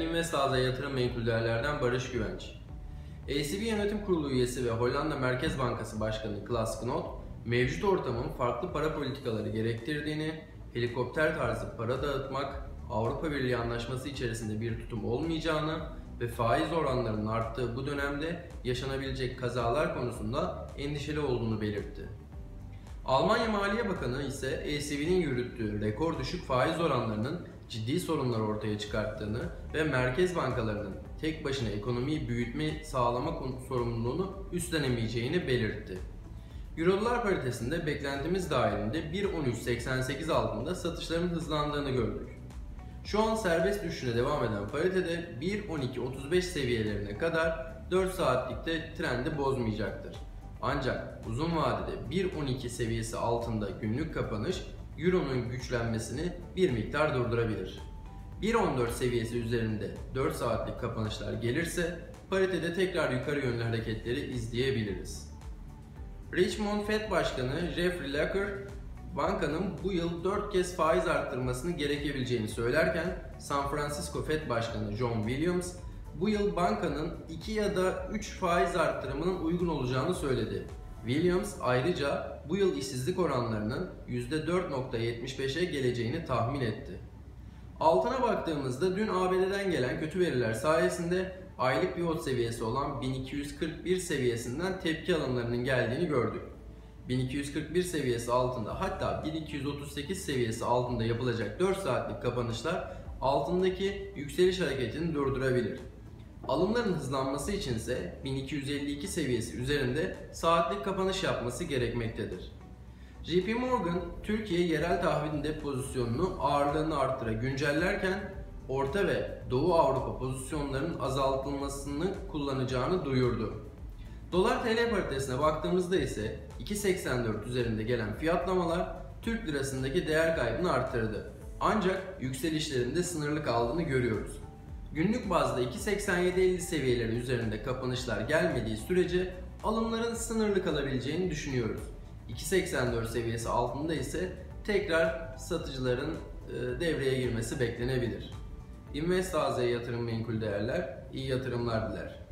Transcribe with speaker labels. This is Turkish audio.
Speaker 1: Invest Yatırım Menkul Değerler'den Barış Güvenç. ACB Yönetim Kurulu üyesi ve Hollanda Merkez Bankası Başkanı Klaas Knot, mevcut ortamın farklı para politikaları gerektirdiğini, helikopter tarzı para dağıtmak, Avrupa Birliği Anlaşması içerisinde bir tutum olmayacağını ve faiz oranlarının arttığı bu dönemde yaşanabilecek kazalar konusunda endişeli olduğunu belirtti. Almanya Maliye Bakanı ise ECB'nin yürüttüğü rekor düşük faiz oranlarının ciddi sorunlar ortaya çıkarttığını ve merkez bankalarının tek başına ekonomiyi büyütme sağlama sorumluluğunu üstlenemeyeceğini belirtti. Euro-dolar paritesinde beklentimiz dahilinde 1.1388 altında satışların hızlandığını gördük. Şu an serbest düşüşüne devam eden paritede 1.1235 seviyelerine kadar 4 saatlikte trendi bozmayacaktır. Ancak uzun vadede 1.12 seviyesi altında günlük kapanış Euro'nun güçlenmesini bir miktar durdurabilir. 1.14 seviyesi üzerinde 4 saatlik kapanışlar gelirse paritede tekrar yukarı yönlü hareketleri izleyebiliriz. Richmond Fed Başkanı Jeffrey Lacker, bankanın bu yıl 4 kez faiz arttırmasını gerekebileceğini söylerken San Francisco Fed Başkanı John Williams, bu yıl bankanın 2 ya da 3 faiz arttırımının uygun olacağını söyledi. Williams ayrıca bu yıl işsizlik oranlarının %4.75'e geleceğini tahmin etti. Altına baktığımızda dün ABD'den gelen kötü veriler sayesinde aylık pivot seviyesi olan 1241 seviyesinden tepki alımlarının geldiğini gördük. 1241 seviyesi altında hatta 1238 seviyesi altında yapılacak 4 saatlik kapanışlar altındaki yükseliş hareketini durdurabilir. Alımların hızlanması için ise 1252 seviyesi üzerinde saatlik kapanış yapması gerekmektedir. JP Morgan, Türkiye yerel tahvilinde pozisyonunu ağırlığını arttıra güncellerken Orta ve Doğu Avrupa pozisyonlarının azaltılmasını kullanacağını duyurdu. Dolar TL paritesine baktığımızda ise 2.84 üzerinde gelen fiyatlamalar Türk lirasındaki değer kaybını artırdı. Ancak yükselişlerinde sınırlı kaldığını görüyoruz. Günlük bazda 2.87.50 seviyeleri üzerinde kapanışlar gelmediği sürece alımların sınırlı kalabileceğini düşünüyoruz. 2.84 seviyesi altında ise tekrar satıcıların e, devreye girmesi beklenebilir. Invest AZ Yatırım Menkul Değerler iyi yatırımlar diler.